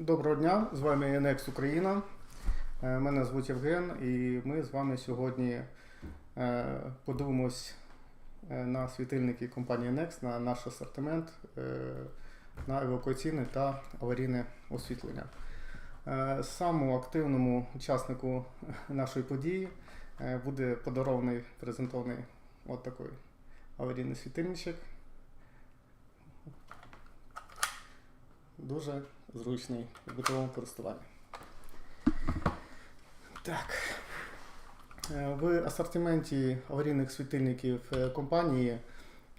Доброго дня, з вами Next Україна. Е, Мене звуть Євген, і ми з вами сьогодні е, подивимось е, на світильники компанії Next, на наш асортимент, на евакуаційне та аварійне освітлення. Самому активному учаснику нашої події буде подарований презентований от такий аварійний світильничок. Дуже зручний у битовому користуванні. Так. Е, В асортименті аварійних світильників е, компанії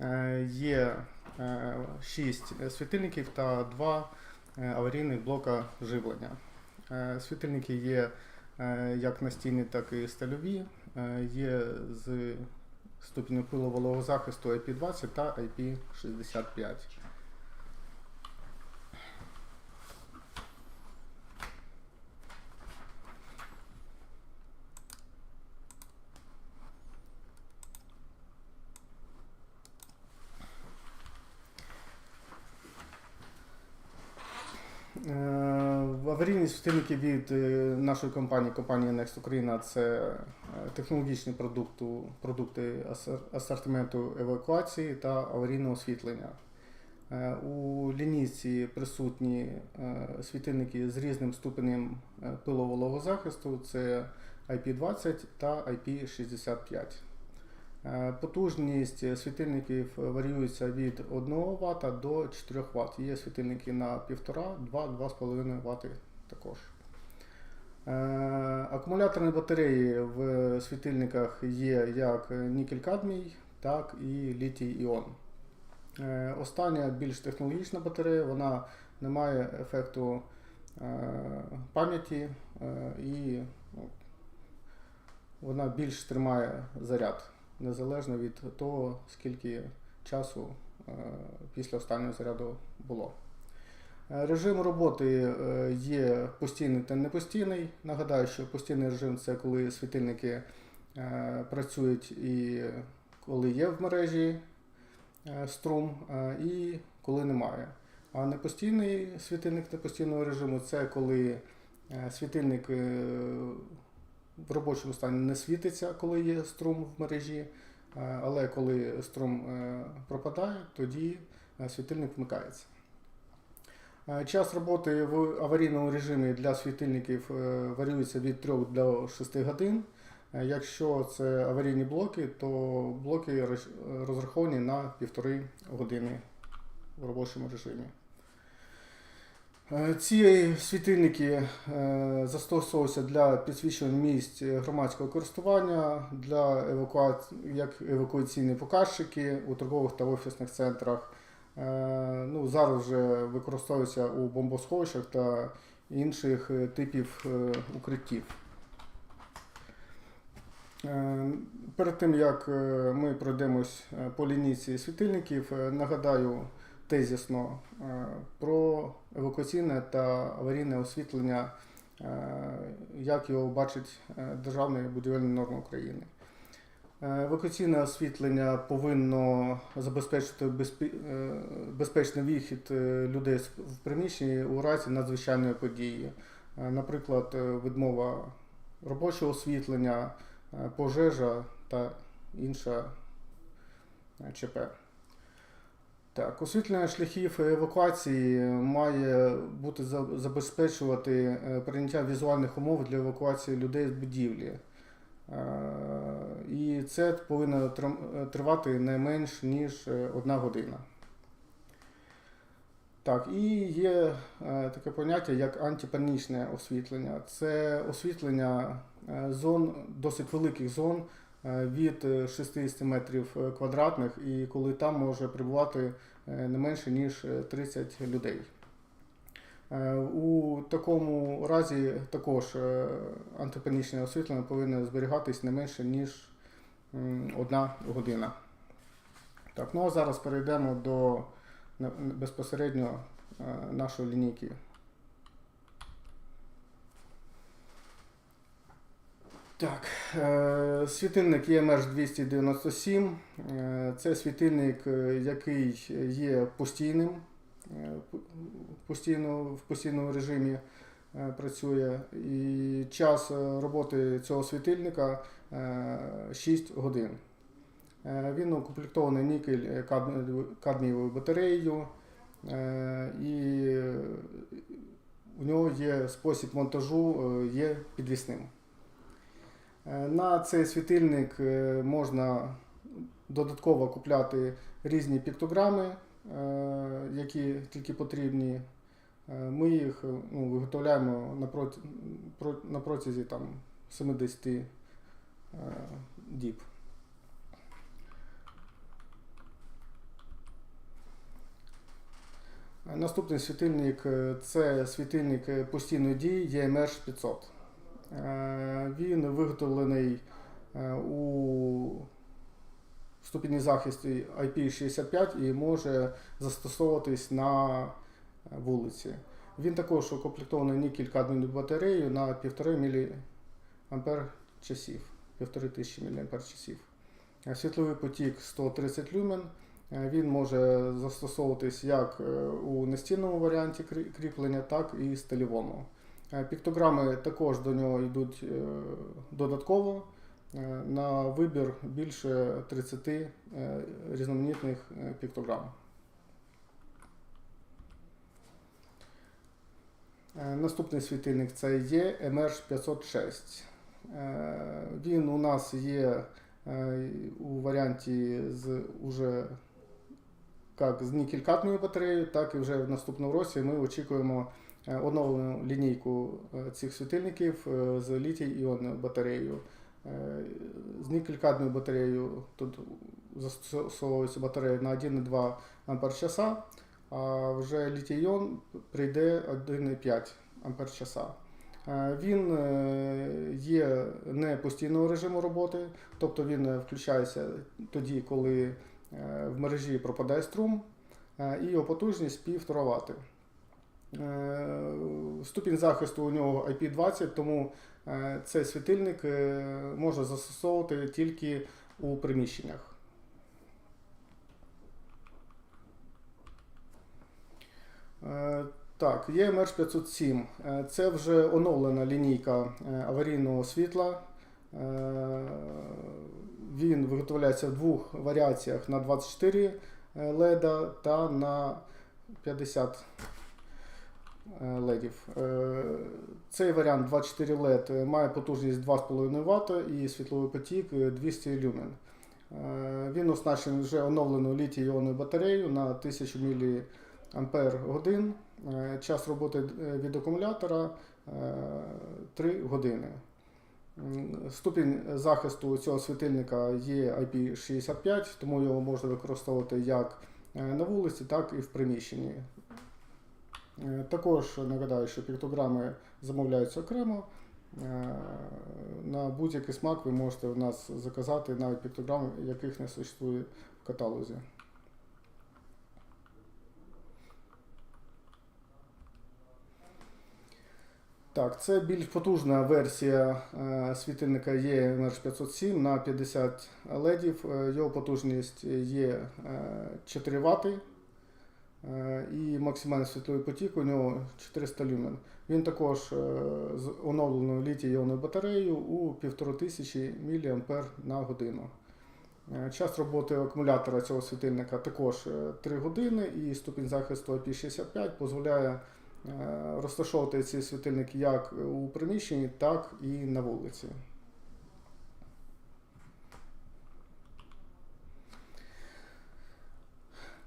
е, є 6 світильників та 2 аварійних блока живлення. Світильники є як настільні, так і стальові. Є з ступенем пилового захисту IP20 та IP65. Е, Аварійні світильники від е, нашої компанії, компанії Next Україна, це е, технологічні продукту, продукти асортименту евакуації та аварійного освітлення. Е, У лінійці присутні світильники з різним ступенем пилового захисту, це IP20 та IP65. Е, Потужність світильників варіюється від 1 Вт до 4 Вт. Є світильники на 1,5, 2, 2,5 Вт також. Е, Акумуляторні батареї в світильниках є як нікель-кадмій, так і літій-іон. Е, Остання більш технологічна батарея, вона не має ефекту е, пам'яті і ну, вона більш тримає заряд незалежно від того, скільки часу після останнього заряду було. Е, Режим роботи е, є постійний та непостійний. Нагадаю, що постійний режим це коли світильники е, працюють і коли є в мережі струм, і коли немає. А непостійний світильник непостійного режиму це коли світильник в робочому стані не світиться, коли є струм в мережі, але коли струм пропадає, тоді світильник вмикається. Е, Час роботи в аварійному режимі для світильників е, варіюється від 3 до 6 годин. Е, Якщо це аварійні блоки, то блоки розраховані на 1,5 години в робочому режимі. Ці світильники застосовуються для підсвічування місць громадського користування, для евакуації, як евакуаційні показчики у торгових та офісних центрах. Е, Ну, зараз вже використовуються у бомбосховищах та інших е, типів е, укриттів. Перед тим як ми пройдемось по лінійці світильників, нагадаю тезісно про евакуаційне та аварійне освітлення, як його бачить Державна будівельна норма України. Е, Евакуаційне освітлення повинно забезпечити е, безпечний вихід е, людей в приміщенні у разі надзвичайної події. Наприклад, відмова робочого освітлення, пожежа та інша ЧП. Так, освітлення шляхів евакуації має бути забезпечувати прийняття візуальних умов для евакуації людей з будівлі. І це повинно тривати не менш ніж е, одна година. Так, і є е, таке поняття як антипанічне освітлення. Це освітлення е, зон, досить великих зон від е, 60 метрів квадратних, і коли там може перебувати е, не менше ніж е, 30 людей. У такому разі також антипанічне освітлення повинно зберігатись не менше ніж одна година. Так, ну а зараз перейдемо до безпосередньо е, нашої лінійки. Так, е, світильник EMR 297. Е, Це світильник, який є постійним постійно, в постійному режимі працює. І час роботи цього світильника 6 годин. Е, Він укомплектований нікель е, кадмієвою батареєю. е, І е, у нього є спосіб монтажу, е, є підвісним. Е, На цей світильник е, можна додатково купляти різні піктограми, е, які тільки потрібні. Е, Ми їх е, ну, виготовляємо на, протязі там, 70 е, діб. Наступний світильник е, це світильник е, постійної дії EMR 500. Е, Він виготовлений у ступені захисту IP65 і може застосовуватись на вулиці. Він також укомплектований нікель кадмійною батареєю на 1,5 мА часів. 1500 мА часів. Е, Світловий потік 130 люмен. Е, Він може застосовуватись як е, у настінному варіанті кріплення, так і стильовому. Піктограми також до нього йдуть додатково. На вибір більше 30 е, різноманітних піктограм. Наступний світильник це є MR506. Е, Він у нас є е, у варіанті з уже як з нікель-кадмією батареєю, так і вже в наступному році ми очікуємо е, оновлену лінійку цих світильників з літій-іонною батареєю. Е, З нікель-кадмією батареєю тут застосовується батарея на 1,2 Ах, а вже літій-іон прийде 1,5 Ах. Е, Він е, є не постійного режиму роботи, тобто він е, включається тоді, коли в мережі пропадає струм, і його потужність 1,5 Вт. Ступінь захисту у нього IP20, тому цей світильник можна застосовувати тільки у приміщеннях. Е, Так, є мерж 507. Е, Це вже оновлена лінійка е, аварійного світла. Е, Він виготовляється в двох варіаціях на 24 леда та на 50 е, ледів. Е, Цей варіант 24 LED має потужність 2,5 Вт і світловий потік е, 200 люмен. Е, Він оснащений вже оновленою літій-іонною батареєю на 1000 мАч. Е, Час роботи е, від акумулятора 3 години. Ступінь захисту цього світильника є IP65, тому його можна використовувати як е, на вулиці, так і в приміщенні. Е, Також нагадаю, що піктограми замовляються окремо. Е, На будь-який смак ви можете в нас заказати навіть піктограми, яких не существує в каталозі. Так, це більш потужна версія е, світильника EMR 507 на 50 ледів. Е, Його потужність є е, 4 Вт е, і максимальний світловий потік у нього 400 люмен. Він також з оновленою літій-іонною батареєю у 1500 мА на годину. Час роботи акумулятора цього світильника також е, 3 години і ступінь захисту IP65 дозволяє розташовувати ці світильники як у приміщенні, так і на вулиці.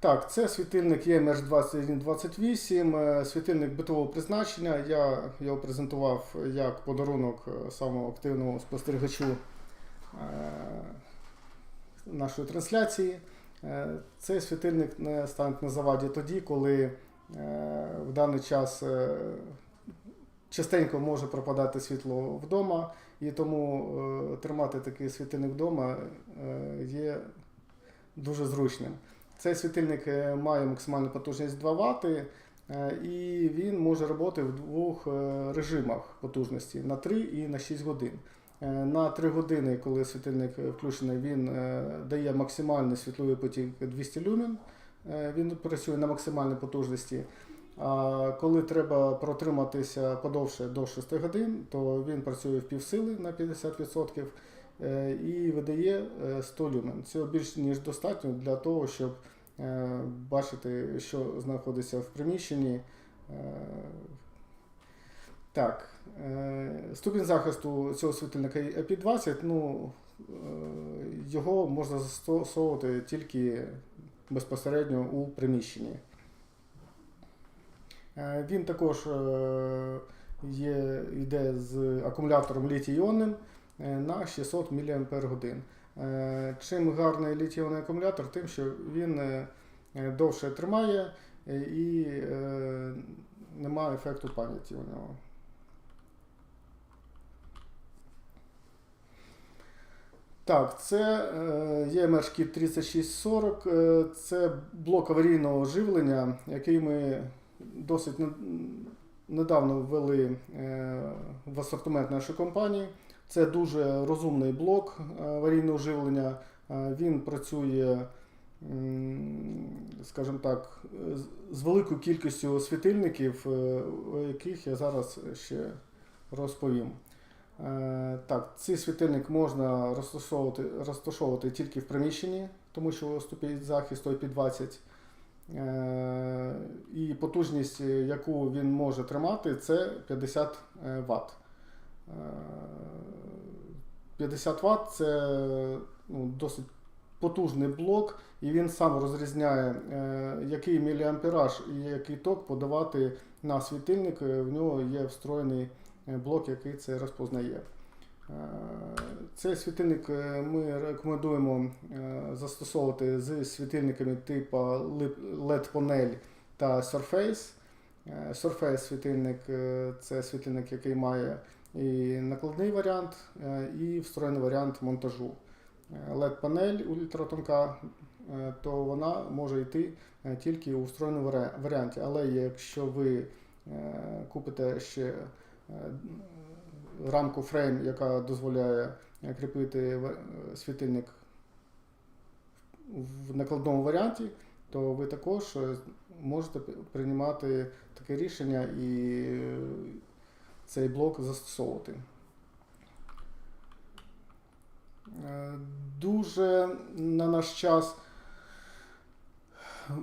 Так, це світильник EMR 2128, е, світильник битового призначення. Я його презентував як подарунок е, самому активному спостерігачу е, нашої трансляції. Е, Цей світильник не стане на заваді тоді, коли е, в даний час е, частенько може пропадати світло вдома, і тому е, тримати такий світильник вдома е, є дуже зручним. Цей світильник е, має максимальну потужність 2 Вт, е, і він може роботи в двох е, режимах потужності на 3 і на 6 годин. Е, На 3 години, коли світильник е, включений, він е, дає максимальний світловий потік 200 люмен. Е, він працює на максимальній потужності. А коли треба протриматися подовше до 6 годин, то він працює в півсили на 50% е, і видає е, 100 люмен. Цього більш ніж достатньо для того, щоб е, бачити, що знаходиться в приміщенні. Е, Так, е, ступінь захисту цього світильника IP20, ну, е, його можна застосовувати тільки безпосередньо у приміщенні. Е, Він також е, є, йде з акумулятором літій-іонним е, на 600 мАч. Чим гарний літій-іонний акумулятор, тим, що він довше тримає і немає ефекту пам'яті у нього. Так, це е, є Mershkit 3640, е, це блок аварійного живлення, який ми досить недавно ввели е, в асортимент нашої компанії. Це дуже розумний блок аварійного живлення. Е, Він працює, скажімо так, з- великою кількістю світильників, о яких я зараз ще розповім. Е, Так, цей світильник можна розташовувати, розташовувати тільки в приміщенні, тому що ступінь захисту IP20. Е, І потужність, яку він може тримати, це 50 Вт. 50 Вт це ну, досить потужний блок, і він сам розрізняє, е, який міліампераж і який ток подавати на світильник. В нього є встроєний блок, який це розпознає. Е, Цей світильник е, ми рекомендуємо е, застосовувати з світильниками типу LED-панель та Surface. Е, Surface світильник е, це світильник, який має і накладний варіант, е, і встроєний варіант монтажу. Е, LED-панель ультратонка, е, то вона може йти е, тільки у встроєному варіанті. Але якщо ви е, купите ще е, рамку фрейм, яка дозволяє е, кріпити е, світильник в накладному варіанті, то ви також е, можете приймати таке рішення і е, цей блок застосовувати. Е, Дуже на наш час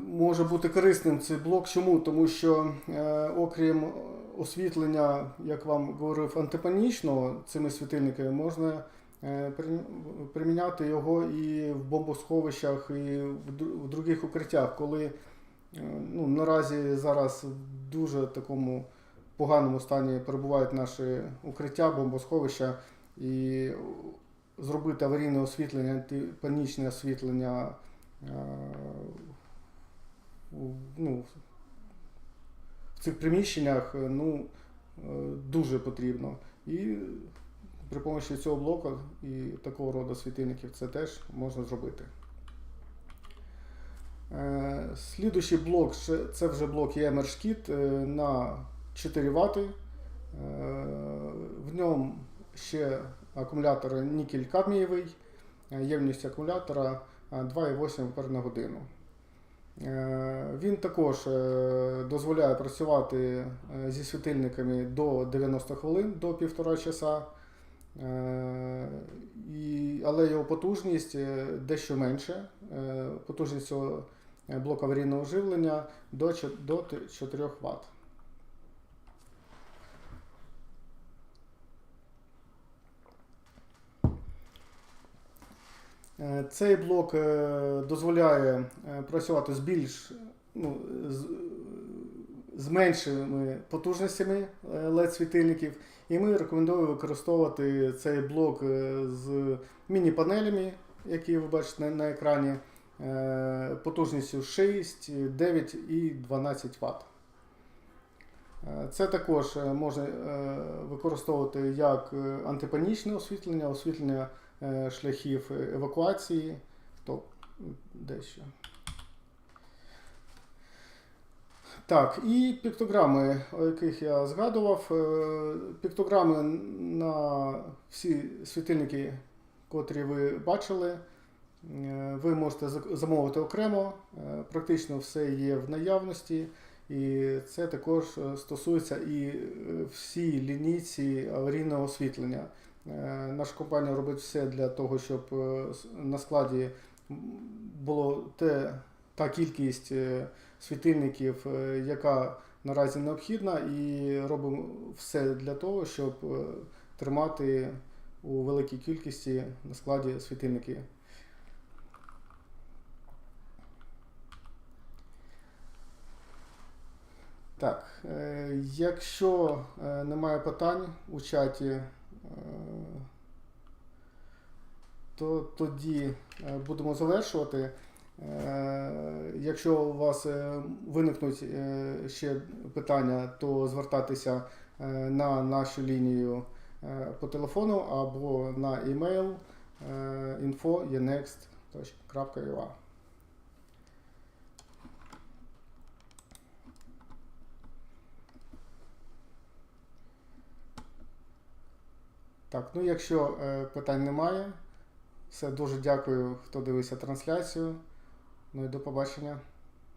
може бути корисним цей блок. Чому? Тому що е, окрім освітлення, як вам говорив, антипанічного цими світильниками, можна е, при- приміняти його і в бомбосховищах, і в, в других укриттях, коли е, ну, наразі зараз в дуже такому поганому стані перебувають наші укриття, бомбосховища, і зробити аварійне освітлення, антипанічне освітлення. Ну, в цих приміщеннях е, ну, е, дуже потрібно. І при допомогі цього блоку і такого роду світильників це теж можна зробити. Е, Слідуючий блок це вже блок EMR-шкіт на 4 Вт. В ньому ще акумулятор нікель кадмієвий, ємність акумулятора е, 2,8 Ампер на годину. Е, Він також е, дозволяє працювати е, зі світильниками до 90 хвилин, до 1,5 часа. Але його потужність дещо менше. Потужність цього блоку аварійного живлення до 4 Вт. Цей блок е, дозволяє е, працювати з більш ну, з, з меншими потужностями LED-світильників. І ми рекомендуємо використовувати цей блок е, з міні-панелями, які ви бачите на, екрані, е, потужністю 6, 9 і 12 Вт. Е, Це також е, можна е, використовувати як е, антипанічне освітлення, освітлення е, шляхів евакуації. То дещо. Так, і піктограми, о яких я згадував. Е, Піктограми на всі світильники, котрі ви бачили, Е, Ви можете замовити окремо, е, практично все є в наявності, і це також е, стосується і е, всій лінійці аварійного освітлення. Е, Наша компанія робить все для того, щоб е, на складі було те, та кількість е, світильників, яка наразі необхідна, і робимо все для того, щоб тримати у великій кількості на складі світильники. Так, якщо немає питань у чаті, то тоді е, будемо завершувати. Е, Якщо у вас е, виникнуть ще питання, то звертатися е, на нашу лінію по телефону або на емейл е, Так, ну якщо е, питань немає, все дуже дякую, хто дивився трансляцію. Ну і до побачення.